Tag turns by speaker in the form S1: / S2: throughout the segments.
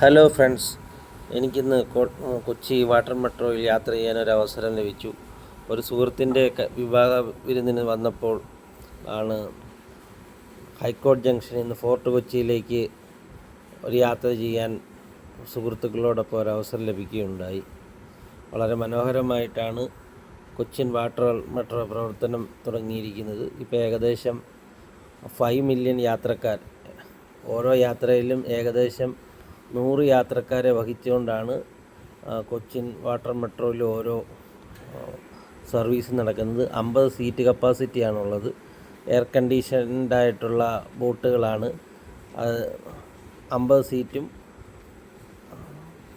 S1: Hello friends എനിക്കിന്ന് Kochi water മെട്രോയിൽ യാത്ര ചെയ്യാൻ ഒരു അവസരം ലഭിച്ചു. ഒരു സുഹൃത്തിന്റെ വിവാഹ വിരുന്നിന് വന്നപ്പോൾ ആണ് ഹൈക്കോടതി ജംഗ്ഷനിൽ നിന്ന് ഫോർട്ട് കൊച്ചിയിലേക്ക് ഒരു യാത്ര ചെയ്യാൻ സുഹൃത്തുക്കളോടൊപ്പം ഒരു അവസരം ലഭിക്കുകയുണ്ടായി. വളരെ മനോഹരമായിട്ടാണ് കൊച്ചിൻ വാട്ടർ മെട്രോ പ്രവർത്തനം തുടങ്ങിയിരിക്കുന്നത്. ഇപ്പോൾ ഏകദേശം ഫൈവ് മില്യൺ യാത്രക്കാർ. ഓരോ യാത്രയിലും ഏകദേശം നൂറ് യാത്രക്കാരെ വഹിച്ചുകൊണ്ടാണ് കൊച്ചിൻ വാട്ടർ മെട്രോയിൽ ഓരോ സർവീസ് നടക്കുന്നത്. അമ്പത് സീറ്റ് കപ്പാസിറ്റിയാണുള്ളത്. എയർ കണ്ടീഷൻഡ് ആയിട്ടുള്ള ബോട്ടുകളാണ്. അത് അമ്പത് സീറ്റും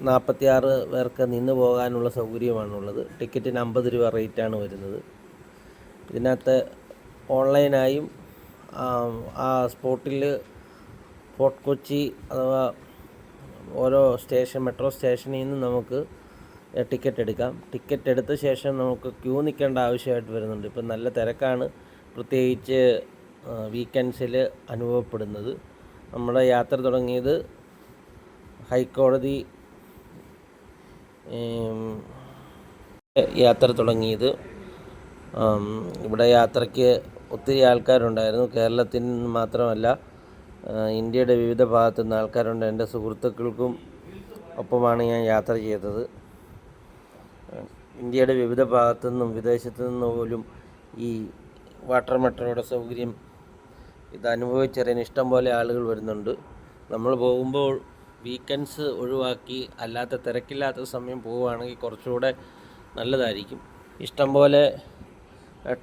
S1: നാൽപ്പത്തിയാറ് പേർക്ക് നിന്ന് പോകാനുള്ള സൗകര്യമാണുള്ളത്. ടിക്കറ്റിന് അമ്പത് രൂപ റേറ്റാണ് വരുന്നത്. ഇതിനകത്ത് ഓൺലൈനായും ആ, സ്പോട്ടിൽ ഫോർട്ട് കൊച്ചി അഥവാ ഓരോ സ്റ്റേഷൻ മെട്രോ സ്റ്റേഷനിൽ നിന്ന് നമുക്ക് ടിക്കറ്റ് എടുക്കാം. ടിക്കറ്റ് എടുത്ത ശേഷം നമുക്ക് ക്യൂ നിൽക്കേണ്ട ആവശ്യമായിട്ട് വരുന്നുണ്ട്. ഇപ്പം നല്ല തിരക്കാണ്. പ്രത്യേകിച്ച് വീക്കെൻഡ്സിൽ അനുഭവപ്പെടുന്നത്. നമ്മുടെ യാത്ര തുടങ്ങിയത് ഹൈക്കോടതി യാത്ര തുടങ്ങിയത്. ഇവിടെ യാത്രയ്ക്ക് ഒത്തിരി ആൾക്കാരുണ്ടായിരുന്നു. കേരളത്തിൽ നിന്ന് മാത്രമല്ല ഇന്ത്യയുടെ വിവിധ ഭാഗത്തു നിന്ന് ആൾക്കാരുണ്ട്. എന്റെ സുഹൃത്തുക്കൾക്കും ഒപ്പമാണ് ഞാൻ യാത്ര ചെയ്തത്. ഇന്ത്യയുടെ വിവിധ ഭാഗത്തു നിന്നും വിദേശത്തു നിന്നും പോലും ഈ വാട്ടർ മെട്രോയുടെ സൗകര്യം ഇത് അനുഭവിച്ചറിയാൻ ഇഷ്ടം പോലെ ആളുകൾ വരുന്നുണ്ട്. നമ്മൾ പോകുമ്പോൾ വീക്കെൻഡ്സ് ഒഴിവാക്കി അല്ലാത്ത തിരക്കില്ലാത്ത സമയം പോവുകയാണെങ്കിൽ കുറച്ചുകൂടെ നല്ലതായിരിക്കും. ഇഷ്ടംപോലെ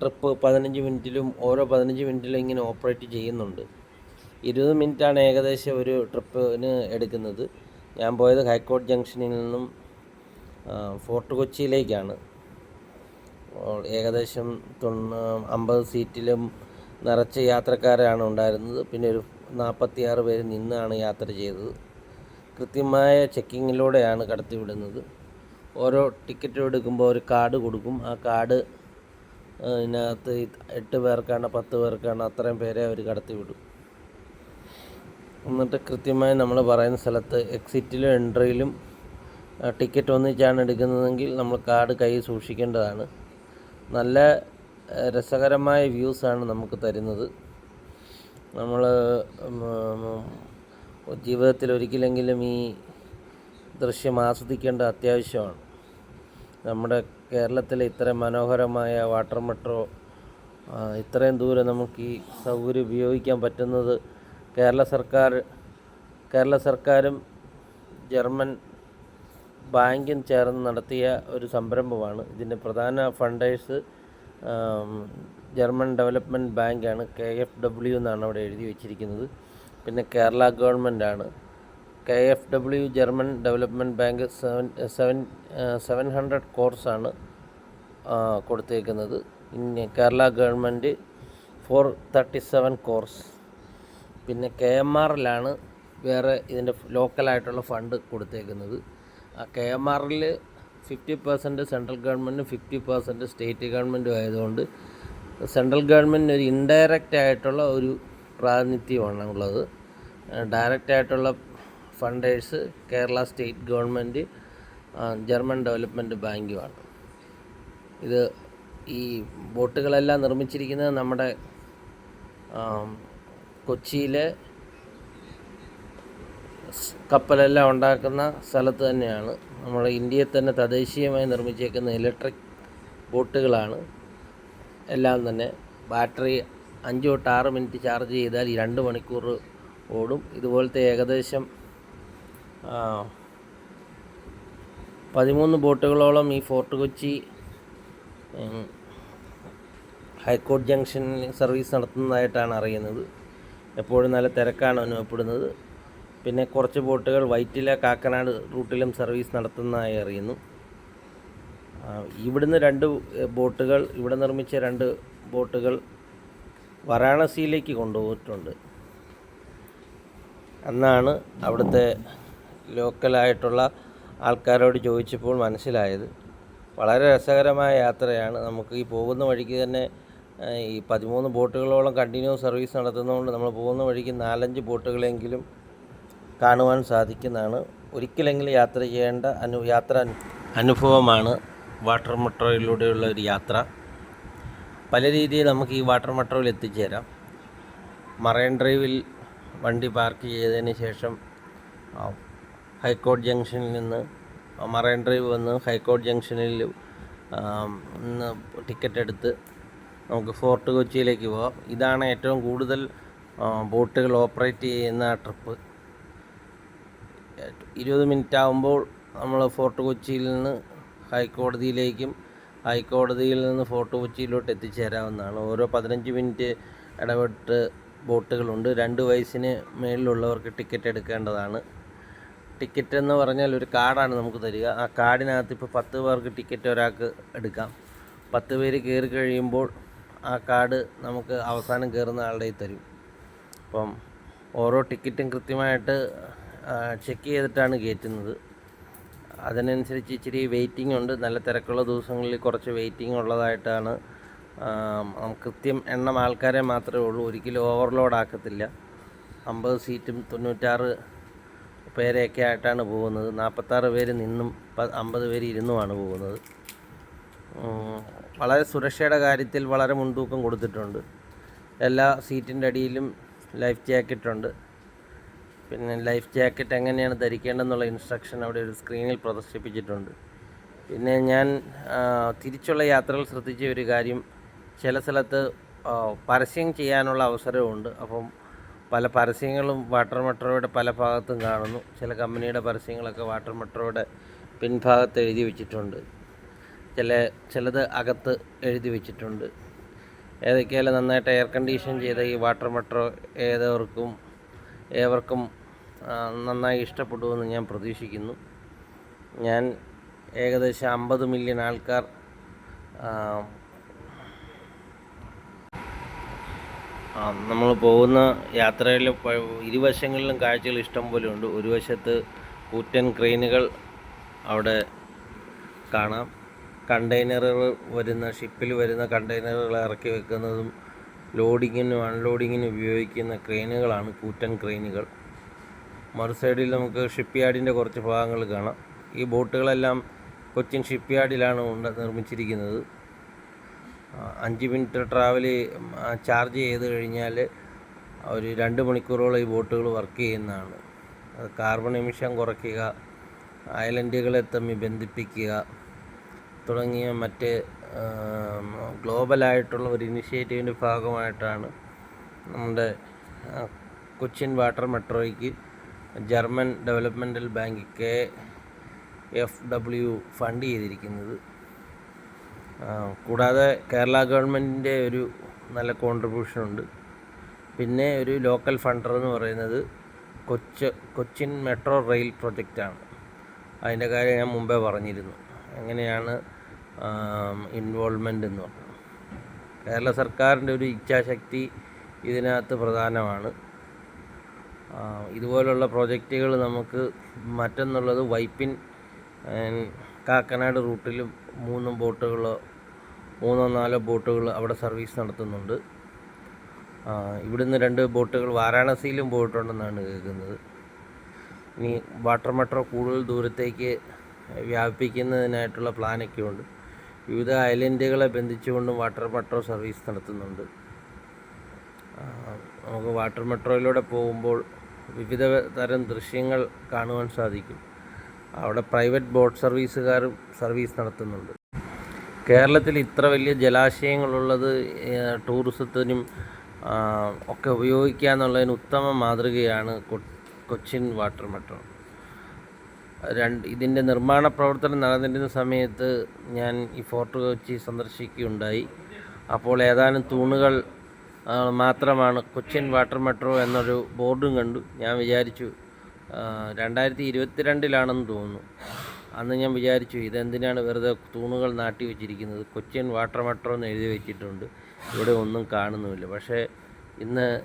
S1: ട്രിപ്പ് പതിനഞ്ച് മിനിറ്റിലും ഓരോ പതിനഞ്ച് മിനിറ്റിലും ഇങ്ങനെ ഓപ്പറേറ്റ് ചെയ്യുന്നുണ്ട്. ഇരുപത് മിനിറ്റാണ് ഏകദേശം ഒരു ട്രിപ്പിന് എടുക്കുന്നത്. ഞാൻ പോയത് ഹൈക്കോട്ട് ജംഗ്ഷനിൽ നിന്നും ഫോർട്ട് കൊച്ചിയിലേക്കാണ്. ഏകദേശം തൊണ്ണൂ അമ്പത് സീറ്റിലും നിറച്ച യാത്രക്കാരാണ് ഉണ്ടായിരുന്നത്. പിന്നെ ഒരു നാൽപ്പത്തിയാറ് പേര് നിന്നാണ് യാത്ര ചെയ്തത്. കൃത്യമായ ചെക്കിങ്ങിലൂടെയാണ് കടത്തിവിടുന്നത്. ഓരോ ടിക്കറ്റ് എടുക്കുമ്പോൾ ഒരു കാർഡ് കൊടുക്കും. ആ കാർഡ് ഇതിനകത്ത് എട്ട് പേർക്കാണ് പത്ത് പേർക്കാണ് അത്രയും പേരെ അവർ കടത്തിവിടും. എന്നിട്ട് കൃത്യമായി നമ്മൾ പറയുന്ന സ്ഥലത്ത് എക്സിറ്റിലും എൻട്രിയിലും ടിക്കറ്റ് ഒന്നിച്ചാണ് എടുക്കുന്നതെങ്കിൽ നമ്മൾ കാർഡ് കയ്യിൽ സൂക്ഷിക്കേണ്ടതാണ്. നല്ല രസകരമായ വ്യൂസാണ് നമുക്ക് തരുന്നത്. നമ്മൾ ജീവിതത്തിൽ ഒരിക്കലെങ്കിലും ഈ ദൃശ്യം ആസ്വദിക്കേണ്ട അത്യാവശ്യമാണ്. നമ്മുടെ കേരളത്തിലെ ഇത്ര മനോഹരമായ വാട്ടർ മെട്രോ ഇത്രയും ദൂരം നമുക്ക് ഈ സൗകര്യം ഉപയോഗിക്കാൻ പറ്റുന്നത് കേരള സർക്കാർ കേരള സർക്കാരും ജർമ്മൻ ബാങ്കും ചേർന്ന് നടത്തിയ ഒരു സംരംഭമാണ്. ഇതിന്റെ പ്രധാന ഫണ്ടേഴ്സ് ജർമ്മൻ ഡെവലപ്മെന്റ് ബാങ്കാണ് കെ എഫ് ഡബ്ല്യു എന്നാണ് അവിടെ എഴുതി വെച്ചിരിക്കുന്നത്. പിന്നെ കേരള ഗവൺമെന്റാണ്. K F W German development bank seven seven seven hundred കോഴ്സാണ് കൊടുത്തേക്കുന്നത്. Kerala government four thirty seven crores പിന്നെ കെ എം ആറിലാണ് വേറെ ഇതിന്റെ ലോക്കലായിട്ടുള്ള ഫണ്ട് കൊടുത്തേക്കുന്നത്. ആ കെ എം ആറിൽ ഫിഫ്റ്റി പെർസെന്റ് സെൻട്രൽ ഗവൺമെന്റും ഫിഫ്റ്റി പെർസെന്റ് സ്റ്റേറ്റ് ഗവൺമെന്റും ആയതുകൊണ്ട് സെൻട്രൽ ഗവൺമെന്റിന് ഒരു ഇൻഡയറക്റ്റ് ആയിട്ടുള്ള ഒരു പ്രാതിനിധ്യമാണ് ഉള്ളത്. ഡയറക്റ്റ് ആയിട്ടുള്ള funders Kerala state government German development ബാങ്കുമാണ്. ഇത് ഈ ബോട്ടുകളെല്ലാം നിർമ്മിച്ചിരിക്കുന്നത് നമ്മുടെ കൊച്ചിയിലെ കപ്പലെല്ലാം ഉണ്ടാക്കുന്ന സ്ഥലത്ത് തന്നെയാണ്. നമ്മുടെ ഇന്ത്യയിൽ തന്നെ തദ്ദേശീയമായി നിർമ്മിച്ചേക്കുന്ന ഇലക്ട്രിക് ബോട്ടുകളാണ്. എല്ലാം തന്നെ ബാറ്ററി അഞ്ച് തൊട്ട് ആറ് മിനിറ്റ് ചാർജ് ചെയ്താൽ രണ്ട് മണിക്കൂർ ഓടും. ഇതുപോലത്തെ ഏകദേശം പതിമൂന്ന് ബോട്ടുകളോളം ഈ ഫോർട്ട് കൊച്ചി ഹൈക്കോർട്ട് ജംഗ്ഷനിൽ സർവീസ് നടത്തുന്നതായിട്ടാണ് അറിയുന്നത്. എപ്പോഴും നല്ല തിരക്കാണ് അനുഭവപ്പെടുന്നത്. പിന്നെ കുറച്ച് ബോട്ടുകൾ വൈറ്റില കാക്കനാട് റൂട്ടിലും സർവീസ് നടത്തുന്നതായി അറിയുന്നു. ഇവിടുന്ന് രണ്ട് ബോട്ടുകൾ ഇവിടെ നിർമ്മിച്ച രണ്ട് ബോട്ടുകൾ വാരാണസിയിലേക്ക് കൊണ്ടുപോയിട്ടുണ്ട്. എന്നാണ് അവിടുത്തെ ലോക്കലായിട്ടുള്ള ആൾക്കാരോട് ചോദിച്ചപ്പോൾ മനസ്സിലായത്. വളരെ രസകരമായ യാത്രയാണ്. നമുക്ക് ഈ പോകുന്ന വഴിക്ക് തന്നെ ഈ പതിമൂന്ന് ബോട്ടുകളോളം കണ്ടിന്യൂ സർവീസ് നടത്തുന്നതുകൊണ്ട് നമ്മൾ പോകുന്ന വഴിക്ക് നാലഞ്ച് ബോട്ടുകളെങ്കിലും കാണുവാൻ സാധിക്കുന്നതാണ്. ഒരിക്കലെങ്കിലും യാത്ര ചെയ്യേണ്ട അനു യാത്ര അനുഭവമാണ് വാട്ടർ മെട്രോയിലൂടെയുള്ള ഒരു യാത്ര. പല രീതിയിൽ നമുക്ക് ഈ വാട്ടർ മെട്രോയിൽ എത്തിച്ചേരാം. മറൈൻ ഡ്രൈവിൽ വണ്ടി പാർക്ക് ചെയ്തതിന് ശേഷം ഹൈക്കോട്ട് ജംഗ്ഷനിൽ നിന്ന് മറൈൻ ഡ്രൈവ് വന്ന് ഹൈക്കോടതി ജംഗ്ഷനിൽ ടിക്കറ്റ് എടുത്ത് നമുക്ക് ഫോർട്ട് കൊച്ചിയിലേക്ക് പോകാം ഇതാണ് ഏറ്റവും കൂടുതൽ ബോട്ടുകൾ ഓപ്പറേറ്റ് ചെയ്യുന്ന ട്രിപ്പ്. ഇരുപത് മിനിറ്റ് ആകുമ്പോൾ നമ്മൾ ഫോർട്ട് കൊച്ചിയിൽ നിന്ന് ഹൈക്കോടതിയിലേക്കും ഹൈക്കോടതിയിൽ നിന്ന് ഫോർട്ട് കൊച്ചിയിലോട്ട് എത്തിച്ചേരാവുന്നതാണ്. ഓരോ പതിനഞ്ച് മിനിറ്റ് ഇടപെട്ട് ബോട്ടുകളുണ്ട്. രണ്ട് വയസ്സിന് മേളിലുള്ളവർക്ക് ടിക്കറ്റ് എടുക്കേണ്ടതാണ്. ടിക്കറ്റ് എന്ന് പറഞ്ഞാൽ ഒരു കാർഡാണ് നമുക്ക് തരിക. ആ കാർഡിനകത്ത് ഇപ്പോൾ പത്ത് പേർക്ക് ടിക്കറ്റ് ഒരാൾക്ക് എടുക്കാം. പത്ത് പേര് കയറി കഴിയുമ്പോൾ ആ കാർഡ് നമുക്ക് അവസാനം കയറുന്ന ആളുടെ തരും. അപ്പം ഓരോ ടിക്കറ്റും കൃത്യമായിട്ട് ചെക്ക് ചെയ്തിട്ടാണ് കയറ്റുന്നത്. അതിനനുസരിച്ച് ഇച്ചിരി വെയിറ്റിംഗ് ഉണ്ട്. നല്ല തിരക്കുള്ള ദിവസങ്ങളിൽ കുറച്ച് വെയിറ്റിംഗ് ഉള്ളതായിട്ടാണ് കൃത്യം എണ്ണം ആൾക്കാരെ മാത്രമേ ഉള്ളൂ. ഒരിക്കലും ഓവർലോഡ് ആക്കത്തില്ല. അമ്പത് സീറ്റും തൊണ്ണൂറ്റാറ് പേരെയൊക്കെ ആയിട്ടാണ് പോകുന്നത്. നാൽപ്പത്താറ് പേര് നിന്നും അമ്പത് പേര് ഇരുന്നുമാണ് പോകുന്നത്. വളരെ സുരക്ഷയുടെ കാര്യത്തിൽ വളരെ മുൻതൂക്കം കൊടുത്തിട്ടുണ്ട്. എല്ലാ സീറ്റിന്റെ അടിയിലും ലൈഫ് ജാക്കറ്റുണ്ട്. പിന്നെ ലൈഫ് ജാക്കറ്റ് എങ്ങനെയാണ് ധരിക്കേണ്ടതെന്നുള്ള ഇൻസ്ട്രക്ഷൻ അവിടെ ഒരു സ്ക്രീനിൽ പ്രദർശിപ്പിച്ചിട്ടുണ്ട്. പിന്നെ ഞാൻ തിരിച്ചുള്ള യാത്രകൾ ശ്രദ്ധിച്ച ഒരു കാര്യം ചില സ്ഥലത്ത് പരസ്യം ചെയ്യാനുള്ള അവസരമുണ്ട് അപ്പം പല പരസ്യങ്ങളും വാട്ടർ മെട്രോയുടെ പല ഭാഗത്തും കാണുന്നു. ചില കമ്പനിയുടെ പരസ്യങ്ങളൊക്കെ വാട്ടർ മെട്രോയുടെ പിൻഭാഗത്ത് എഴുതി വെച്ചിട്ടുണ്ട്. ചില ചിലത് അകത്ത് എഴുതി വെച്ചിട്ടുണ്ട്. ഏതൊക്കെയാലും നന്നായിട്ട് എയർ കണ്ടീഷൻ ചെയ്ത ഈ വാട്ടർ മെട്രോ ഏതവർക്കും ഏവർക്കും നന്നായി ഇഷ്ടപ്പെടുമെന്ന് ഞാൻ പ്രതീക്ഷിക്കുന്നു. ഞാൻ ഏകദേശം അമ്പത് മില്യൺ ആൾക്കാർ നമ്മൾ പോകുന്ന യാത്രയിൽ ഇരുവശങ്ങളിലും കാഴ്ചകൾ ഇഷ്ടം പോലെ ഉണ്ട്. ഒരു വശത്ത് കൂറ്റൻ ക്രെയിനുകൾ അവിടെ കാണാം. കണ്ടെയ്നറുകൾ വരുന്ന ഷിപ്പിൽ വരുന്ന കണ്ടെയ്നറുകൾ ഇറക്കി വെക്കുന്നതും ലോഡിങ്ങിനും അൺലോഡിങ്ങിനും ഉപയോഗിക്കുന്ന ക്രെയിനുകളാണ് കൂറ്റൻ ക്രെയിനുകൾ. മറു സൈഡിൽ നമുക്ക് ഷിപ്പ് യാർഡിന്റെ കുറച്ച് ഭാഗങ്ങൾ കാണാം. ഈ ബോട്ടുകളെല്ലാം കൊച്ചിൻ ഷിപ്പ് യാർഡിലാണ് നിർമ്മിച്ചിരിക്കുന്നത്. അഞ്ച് മിനിറ്റ് ട്രാവൽ ചാർജ് ചെയ്ത് കഴിഞ്ഞാൽ ഒരു രണ്ട് മണിക്കൂറോളം ഈ ബോട്ടുകൾ വർക്ക് ചെയ്യുന്നതാണ്. കാർബൺ എമിഷൻ കുറയ്ക്കുക ഐലൻഡുകളെ തമ്മിൽ ബന്ധിപ്പിക്കുക തുടങ്ങിയ മറ്റ് ഗ്ലോബലായിട്ടുള്ള ഒരു ഇനിഷ്യേറ്റീവിന്റെ ഭാഗമായിട്ടാണ് നമ്മുടെ Cochin water മെട്രോയ്ക്ക് German developmental bank K F W fund ചെയ്തിരിക്കുന്നത്. കൂടാതെ കേരള ഗവൺമെന്റിന്റെ ഒരു നല്ല കോൺട്രിബ്യൂഷൻ ഉണ്ട്. പിന്നെ ഒരു ലോക്കൽ ഫണ്ടർ എന്ന് പറയുന്നത് കൊച്ച് കൊച്ചിൻ മെട്രോ റെയിൽ പ്രൊജക്റ്റാണ്. അതിന്റെ കാര്യം ഞാൻ മുമ്പേ പറഞ്ഞിരുന്നു. എങ്ങനെയാണ് ഇൻവോൾവ്മെന്റ് എന്ന് പറഞ്ഞു. കേരള സർക്കാരിന്റെ ഒരു ഇച്ഛാശക്തി ഇതിനകത്ത് പ്രധാനമാണ്. ഇതുപോലുള്ള പ്രോജക്റ്റുകൾ നമുക്ക് മറ്റൊന്നുള്ളത് വൈപ്പിൻ കാക്കനാട് റൂട്ടിലും മൂന്നും ബോട്ടുകളോ മൂന്നോ നാലോ ബോട്ടുകൾ അവിടെ സർവീസ് നടത്തുന്നുണ്ട്. ഇവിടുന്ന് രണ്ട് ബോട്ടുകൾ വാരാണസിയിലും പോയിട്ടുണ്ടെന്നാണ് കേൾക്കുന്നത്. ഇനി വാട്ടർ മെട്രോ കൂടുതൽ ദൂരത്തേക്ക് വ്യാപിപ്പിക്കുന്നതിനായിട്ടുള്ള പ്ലാനൊക്കെ ഉണ്ട് വിവിധ ഐലൻഡുകളെ ബന്ധിച്ചുകൊണ്ടും വാട്ടർ മെട്രോ സർവീസ് നടത്തുന്നുണ്ട്. നമുക്ക് വാട്ടർ മെട്രോയിലൂടെ പോകുമ്പോൾ വിവിധ തരം ദൃശ്യങ്ങൾ കാണുവാൻ സാധിക്കും. അവിടെ പ്രൈവറ്റ് ബോട്ട് സർവീസുകാരും സർവീസ് നടത്തുന്നുണ്ട്. കേരളത്തിൽ ഇത്ര വലിയ ജലാശയങ്ങളുള്ളത് ടൂറിസത്തിനും ഒക്കെ ഉപയോഗിക്കുക എന്നുള്ളതിന് ഉത്തമ മാതൃകയാണ് കൊച്ചിൻ വാട്ടർ മെട്രോ. രണ്ട് ഇതിന്റെ നിർമ്മാണ പ്രവർത്തനം നടന്നിരുന്ന സമയത്ത് ഞാൻ ഈ ഫോർട്ട് കൊച്ചി സന്ദർശിക്കുകയുണ്ടായി. അപ്പോൾ ഏതാനും തൂണുകൾ മാത്രമാണ്. കൊച്ചിൻ വാട്ടർ മെട്രോ എന്നൊരു ബോർഡും കണ്ടു. ഞാൻ വിചാരിച്ചു രണ്ടായിരത്തി ഇരുപത്തിരണ്ടിലാണെന്ന് തോന്നുന്നു. അന്ന് ഞാൻ വിചാരിച്ചു ഇതെന്തിനാണ് വെറുതെ തൂണുകൾ നാട്ടി വെച്ചിരിക്കുന്നത്? കൊച്ചിൻ വാട്ടർ മെട്രോ എന്ന് എഴുതി വെച്ചിട്ടുണ്ട്. ഇവിടെ ഒന്നും കാണുന്നുമില്ല. പക്ഷേ ഇന്ന്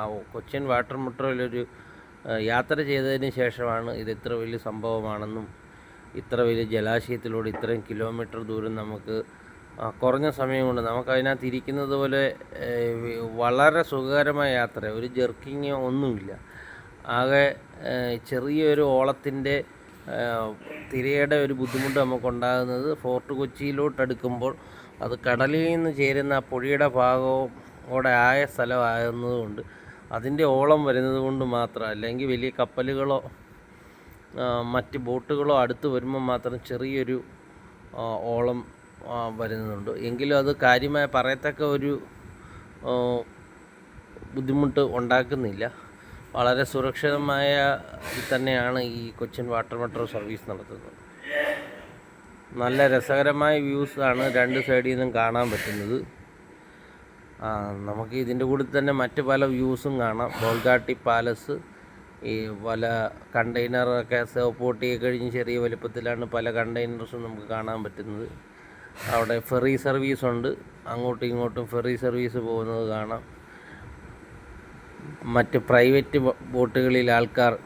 S1: ആ കൊച്ചിൻ വാട്ടർ മെട്രോയിലൊരു യാത്ര ചെയ്തതിന് ശേഷമാണ് ഇത് ഇത്ര വലിയ സംഭവമാണെന്നും ഇത്ര വലിയ ജലാശയത്തിലൂടെ ഇത്രയും കിലോമീറ്റർ ദൂരം നമുക്ക് കുറഞ്ഞ സമയം കൊണ്ട് നമുക്ക് അതിനകത്ത് ഇരിക്കുന്നത് പോലെ വളരെ സുഖകരമായ യാത്ര ഒരു ജെർക്കിങ് ഒന്നുമില്ല. ആകെ ചെറിയൊരു ഓളത്തിന്റെ തിരയുടെ ഒരു ബുദ്ധിമുട്ട് നമുക്കുണ്ടാകുന്നത് ഫോർട്ട് കൊച്ചിയിലോട്ട് അടുക്കുമ്പോൾ അത് കടലിൽ നിന്ന് ചേരുന്ന പുഴയുടെ ഭാഗവും കൂടെ ആയ സ്ഥലമാകുന്നതുകൊണ്ട് അതിന്റെ ഓളം വരുന്നത് കൊണ്ട് മാത്രം അല്ലെങ്കിൽ വലിയ കപ്പലുകളോ മറ്റ് ബോട്ടുകളോ അടുത്ത് വരുമ്പോൾ മാത്രം ചെറിയൊരു ഓളം വരുന്നുണ്ട്. എങ്കിലും അത് കാര്യമായി പറയത്തക്ക ഒരു ബുദ്ധിമുട്ട് ഉണ്ടാക്കുന്നില്ല. വളരെ സുരക്ഷിതമായ തന്നെയാണ് ഈ കൊച്ചിൻ വാട്ടർ മെട്രോ സർവീസ് നടത്തുന്നത്. നല്ല രസകരമായ വ്യൂസാണ് രണ്ട് സൈഡിൽ നിന്നും കാണാൻ പറ്റുന്നത്. നമുക്ക് ഇതിന്റെ കൂടെ തന്നെ മറ്റ് പല വ്യൂസും കാണാം. ബോൾഗാട്ടി പാലസ് ഈ പല കണ്ടെയ്നറൊക്കെ സേവ്പോർട്ട് ചെയ്ത് കഴിഞ്ഞ് ചെറിയ വലുപ്പത്തിലാണ് പല കണ്ടെയ്നർസും നമുക്ക് കാണാൻ പറ്റുന്നത്. അവിടെ ഫെറി സർവീസ് ഉണ്ട്. അങ്ങോട്ടും ഇങ്ങോട്ടും ഫെറി സർവീസ് പോകുന്നത് കാണാം. മറ്റ് പ്രൈവറ്റ് ബോട്ടുകളിൽ ആൾക്കാർ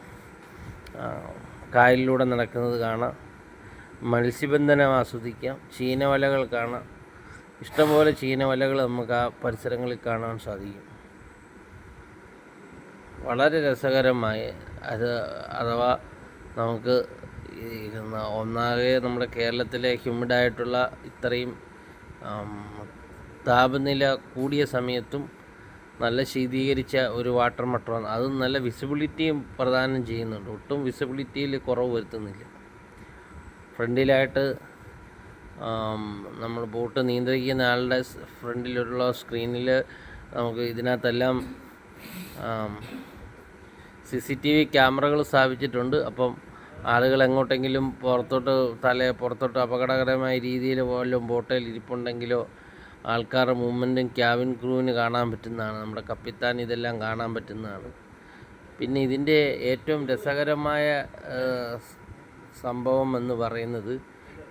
S1: കായലിലൂടെ നടക്കുന്നത് കാണാം. മത്സ്യബന്ധനം ആസ്വദിക്കാം. ചീനവലകൾ കാണാം. ഇഷ്ടംപോലെ ചീനവലകൾ നമുക്ക് ആ പരിസരങ്ങളിൽ കാണാൻ സാധിക്കും. വളരെ രസകരമായി അത് അഥവാ നമുക്ക് ഒന്നാകെ നമ്മുടെ കേരളത്തിലെ ഹ്യൂമിഡായിട്ടുള്ള ഇത്രയും താപനില കൂടിയ സമയത്തും നല്ല ശീതീകരിച്ച ഒരു വാട്ടർ മട്ടറാണ് അത് നല്ല വിസിബിലിറ്റിയും പ്രദാനം ചെയ്യുന്നുണ്ട്. ഒട്ടും വിസിബിലിറ്റിയിൽ കുറവ് വരുത്തുന്നില്ല. ഫ്രണ്ടിലായിട്ട് നമ്മൾ ബോട്ട് നിയന്ത്രിക്കുന്ന ആളുടെ ഫ്രണ്ടിലുള്ള സ്ക്രീനിൽ നമുക്ക് ഇതിനകത്തെല്ലാം സി സി ടി വി ക്യാമറകൾ സ്ഥാപിച്ചിട്ടുണ്ട്. അപ്പം ആളുകൾ എങ്ങോട്ടെങ്കിലും പുറത്തോട്ട് തല പുറത്തോട്ട് അപകടകരമായ രീതിയിൽ പോലും ബോട്ടിൽ ഇരിപ്പുണ്ടെങ്കിലോ ആൾക്കാരുടെ മൂവ്മെന്റും ക്യാബിൻ ക്രൂവിന് കാണാൻ പറ്റുന്നതാണ്. നമ്മുടെ കപ്പിത്താൻ ഇതെല്ലാം കാണാൻ പറ്റുന്നതാണ്. പിന്നെ ഇതിന്റെ ഏറ്റവും രസകരമായ സംഭവം എന്ന് പറയുന്നത്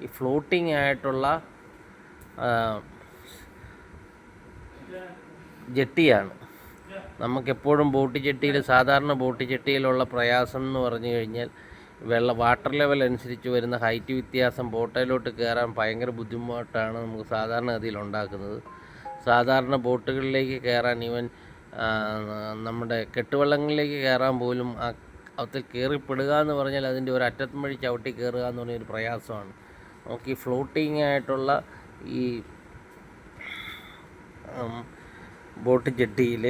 S1: ഈ ഫ്ലോട്ടിംഗ് ആയിട്ടുള്ള ജെട്ടിയാണ്. നമുക്കെപ്പോഴും ബോട്ട് ജെട്ടിയിൽ സാധാരണ ബോട്ട് ജെട്ടിയിലുള്ള പ്രയാസം എന്ന് പറഞ്ഞു കഴിഞ്ഞാൽ വെള്ള വാട്ടർ ലെവൽ അനുസരിച്ച് വരുന്ന ഹൈറ്റ് വ്യത്യാസം ബോട്ടിലോട്ട് കയറാൻ ഭയങ്കര ബുദ്ധിമുട്ടാണ് നമുക്ക് സാധാരണ സാധാരണഗതിയിൽ ഉണ്ടാക്കുന്നത്. സാധാരണ ബോട്ടുകളിലേക്ക് കയറാൻ ഈവൻ നമ്മുടെ കെട്ടുവള്ളങ്ങളിലേക്ക് കയറാൻ പോലും ആ അതിൽ കയറിപ്പെടുക എന്ന് പറഞ്ഞാൽ അതിന്റെ ഒരു അറ്റത്തും വഴി ചവിട്ടി കയറുക എന്ന് പറഞ്ഞൊരു പ്രയാസമാണ്. നമുക്ക് ഈ ഫ്ലോട്ടിങ് ആയിട്ടുള്ള ഈ ബോട്ട് ജെട്ടിയിൽ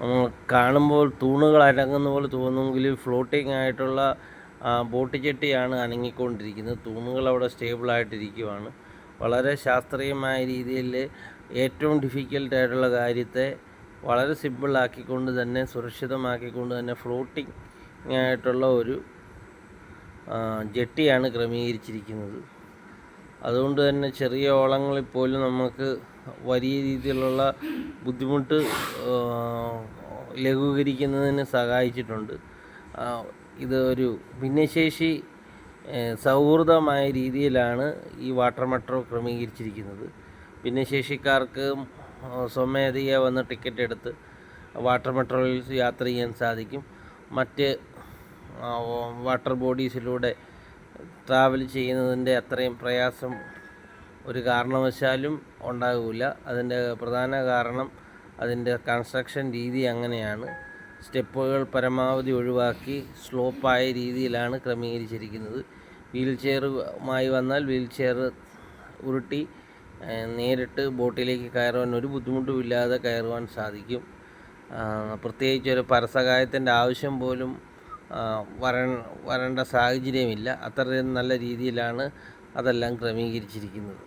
S1: നമ്മൾ കാണുമ്പോൾ തൂണുകൾ അനങ്ങുന്ന പോലെ തോന്നുമെങ്കിലും ഫ്ലോട്ടിംഗ് ആയിട്ടുള്ള ബോട്ട് ജെട്ടിയാണ് അനങ്ങിക്കൊണ്ടിരിക്കുന്നത്. തൂണുകൾ അവിടെ സ്റ്റേബിളായിട്ടിരിക്കുവാണ് വളരെ ശാസ്ത്രീയമായ രീതിയിൽ ഏറ്റവും ഡിഫിക്കൽട്ട് ആയിട്ടുള്ള കാര്യത്തെ വളരെ സിമ്പിളാക്കിക്കൊണ്ട് തന്നെ സുരക്ഷിതമാക്കിക്കൊണ്ട് തന്നെ ഫ്ലോട്ടിംഗ് ആയിട്ടുള്ള ഒരു ജെട്ടിയാണ് ക്രമീകരിച്ചിരിക്കുന്നത്. അതുകൊണ്ട് തന്നെ ചെറിയ ഓളങ്ങളിൽ പോലും നമുക്ക് വലിയ രീതിയിലുള്ള ബുദ്ധിമുട്ട് ലഘൂകരിക്കുന്നതിന് സഹായിച്ചിട്ടുണ്ട്. ഇത് ഒരു ഭിന്നശേഷി സൗഹൃദമായ രീതിയിലാണ് ഈ വാട്ടർ മെട്രോ ക്രമീകരിച്ചിരിക്കുന്നത്. ഭിന്നശേഷിക്കാർക്ക് സ്വമേധയ വന്ന് ടിക്കറ്റ് എടുത്ത് വാട്ടർ മെട്രോയിൽ യാത്ര ചെയ്യാൻ സാധിക്കും. മറ്റ് വാട്ടർ ബോഡീസിലൂടെ ട്രാവൽ ചെയ്യുന്നതിന്റെ അത്രയും പ്രയാസം ഒരു കാരണവശാലും ഉണ്ടാകില്ല അതിന്റെ പ്രധാന കാരണം അതിന്റെ കൺസ്ട്രക്ഷൻ രീതി അങ്ങനെയാണ്. സ്റ്റെപ്പുകൾ പരമാവധി ഒഴിവാക്കി സ്ലോപ്പായ രീതിയിലാണ് ക്രമീകരിച്ചിരിക്കുന്നത്. വീൽ ചെയറുമായി വന്നാൽ വീൽ ചെയർ ഉരുട്ടി നേരിട്ട് ബോട്ടിലേക്ക് കയറുവാൻ ഒരു ബുദ്ധിമുട്ടുമില്ലാതെ കയറുവാൻ സാധിക്കും. പ്രത്യേകിച്ച് ഒരു പരസഹായത്തിന്റെ ആവശ്യം പോലും ആ, വര വരേണ്ട സാഹചര്യമില്ല. അത്രയും നല്ല രീതിയിലാണ് അതെല്ലാം ക്രമീകരിച്ചിരിക്കുന്നത്.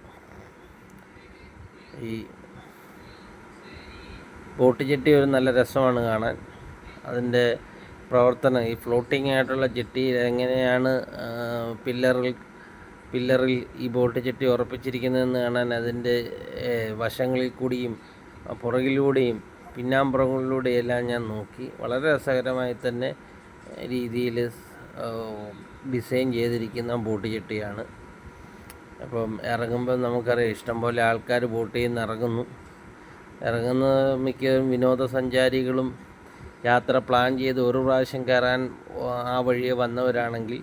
S1: ഈ ബോട്ട് ജെട്ടി ഒരു നല്ല രസമാണ് കാണാൻ. അതിന്റെ പ്രവർത്തനം ഈ ഫ്ലോട്ടിംഗ് ആയിട്ടുള്ള ജെട്ടി എങ്ങനെയാണ് പില്ലറിൽ പില്ലറിൽ ഈ ബോട്ട് ജെട്ടി ഉറപ്പിച്ചിരിക്കുന്നതെന്ന് കാണാൻ അതിന്റെ വശങ്ങളിൽ കൂടിയും പുറകിലൂടെയും പിന്നാമ്പുറങ്ങളിലൂടെയും എല്ലാം ഞാൻ നോക്കി. വളരെ രസകരമായി തന്നെ രീതിയിൽ ഡിസൈൻ ചെയ്തിരിക്കുന്ന ബോട്ട് ജെട്ടിയാണ് അപ്പം ഇറങ്ങുമ്പോൾ നമുക്കറിയാം ഇഷ്ടംപോലെ ആൾക്കാർ ബോട്ടിൽ നിന്ന് ഇറങ്ങുന്നു. ഇറങ്ങുന്ന മിക്കവരും വിനോദസഞ്ചാരികളും യാത്ര പ്ലാൻ ചെയ്ത് ഒരു പ്രാവശ്യം കയറാൻ ആ വഴിയെ വന്നവരാണെങ്കിൽ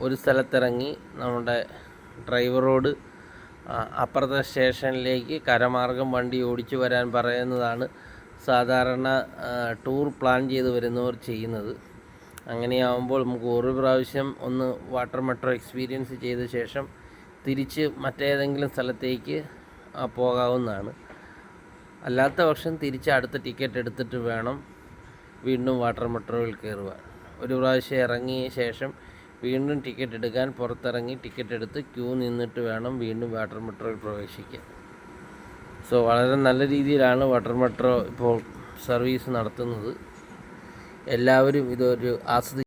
S1: ഒരു സ്ഥലത്തിറങ്ങി നമ്മുടെ ഡ്രൈവറോട് അപ്പുറത്തെ സ്റ്റേഷനിലേക്ക് കരമാർഗം വണ്ടി ഓടിച്ചു വരാൻ പറയുന്നതാണ് സാധാരണ ടൂർ പ്ലാൻ ചെയ്ത് വരുന്നവർ ചെയ്യുന്നത്. അങ്ങനെയാവുമ്പോൾ നമുക്ക് ഒരു പ്രാവശ്യം ഒന്ന് വാട്ടർ മെട്രോ എക്സ്പീരിയൻസ് ചെയ്ത ശേഷം തിരിച്ച് മറ്റേതെങ്കിലും സ്ഥലത്തേക്ക് പോകാവുന്നതാണ്. അല്ലാത്ത പക്ഷം തിരിച്ച് അടുത്ത ടിക്കറ്റ് എടുത്തിട്ട് വേണം വീണ്ടും വാട്ടർ മെട്രോയിൽ കയറുക ഒരു പ്രാവശ്യം ഇറങ്ങിയ ശേഷം വീണ്ടും ടിക്കറ്റ് എടുക്കാൻ പുറത്തിറങ്ങി ടിക്കറ്റ് എടുത്ത് ക്യൂ നിന്നിട്ട് വേണം വീണ്ടും വാട്ടർ മെട്രോയിൽ പ്രവേശിക്കാൻ. സോ വളരെ നല്ല രീതിയിലാണ് വാട്ടർ മെട്രോ ഇപ്പോൾ സർവീസ് നടത്തുന്നത്. എല്ലാവരും ഇതൊരു ആസ്വദി